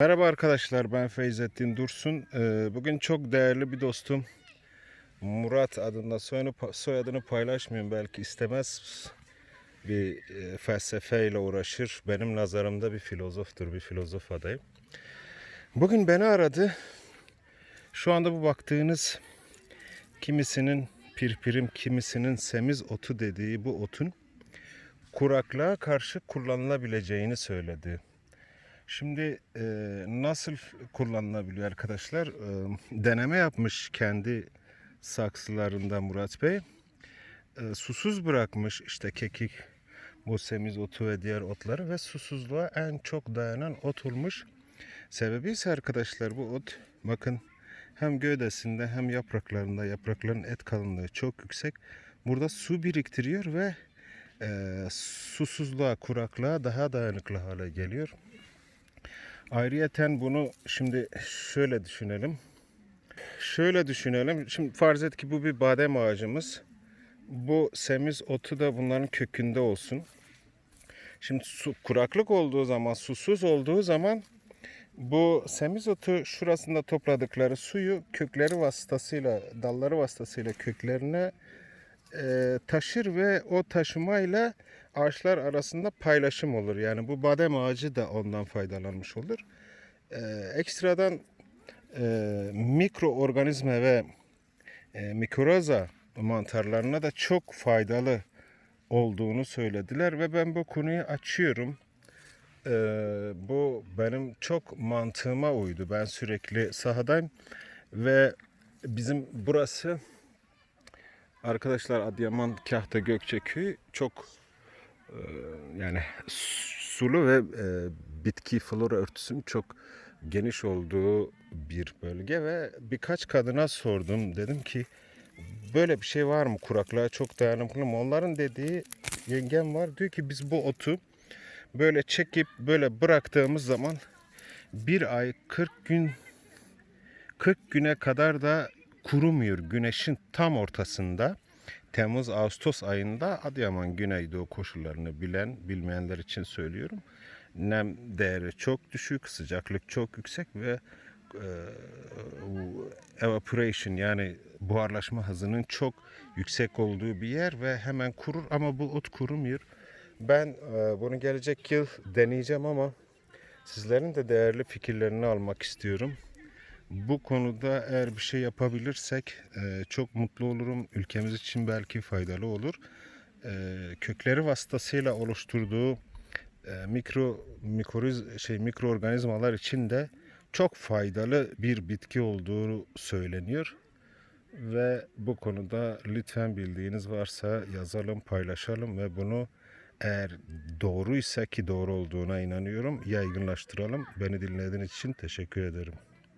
Merhaba arkadaşlar ben Feyzettin Dursun. Ee, Bugün çok değerli bir dostum Murat adında soyadını, soyadını paylaşmıyorum belki istemez bir e, felsefeyle uğraşır. Benim nazarımda bir filozoftur, bir filozof adayım. Bugün beni aradı. Şu anda bu baktığınız kimisinin pirpirim, kimisinin semiz otu dediği bu otun kuraklığa karşı kullanılabileceğini söyledi. Şimdi e, nasıl kullanılabiliyor arkadaşlar? E, deneme yapmış kendi saksılarında Murat Bey. E, susuz bırakmış işte kekik, bu semiz otu ve diğer otları ve susuzluğa en çok dayanan ot olmuş. Sebebi ise arkadaşlar bu ot bakın hem gövdesinde hem yapraklarında yaprakların et kalınlığı çok yüksek. Burada su biriktiriyor ve e, susuzluğa, kuraklığa daha dayanıklı hale geliyor. Ayrıyeten bunu şimdi şöyle düşünelim. Şöyle düşünelim. Şimdi farz et ki bu bir badem ağacımız. Bu semiz otu da bunların kökünde olsun. Şimdi su, kuraklık olduğu zaman, susuz olduğu zaman bu semiz otu şurasında topladıkları suyu kökleri vasıtasıyla, dalları vasıtasıyla köklerine e, taşır ve o taşımayla ağaçlar arasında paylaşım olur. Yani bu badem ağacı da ondan faydalanmış olur. E, ekstradan e, mikroorganizma ve e, mikroza mantarlarına da çok faydalı olduğunu söylediler ve ben bu konuyu açıyorum. E, bu benim çok mantığıma uydu. Ben sürekli sahadayım ve bizim burası Arkadaşlar Adıyaman Kahta Gökçe Köyü çok e, yani sulu ve e, bitki flora örtüsünün çok geniş olduğu bir bölge ve birkaç kadına sordum. Dedim ki böyle bir şey var mı kuraklığa çok dayanıklı mı? Onların dediği yengem var diyor ki biz bu otu böyle çekip böyle bıraktığımız zaman bir ay 40 gün 40 güne kadar da kurumuyor. Güneşin tam ortasında Temmuz-Ağustos ayında Adıyaman Güneydoğu koşullarını bilen, bilmeyenler için söylüyorum. Nem değeri çok düşük, sıcaklık çok yüksek ve e, evaporation yani buharlaşma hızının çok yüksek olduğu bir yer ve hemen kurur ama bu ot kurumuyor. Ben e, bunu gelecek yıl deneyeceğim ama sizlerin de değerli fikirlerini almak istiyorum. Bu konuda eğer bir şey yapabilirsek e, çok mutlu olurum. Ülkemiz için belki faydalı olur. E, kökleri vasıtasıyla oluşturduğu e, mikro mikroz şey mikroorganizmalar için de çok faydalı bir bitki olduğu söyleniyor. Ve bu konuda lütfen bildiğiniz varsa yazalım, paylaşalım ve bunu eğer doğruysa ki doğru olduğuna inanıyorum yaygınlaştıralım. Beni dinlediğiniz için teşekkür ederim.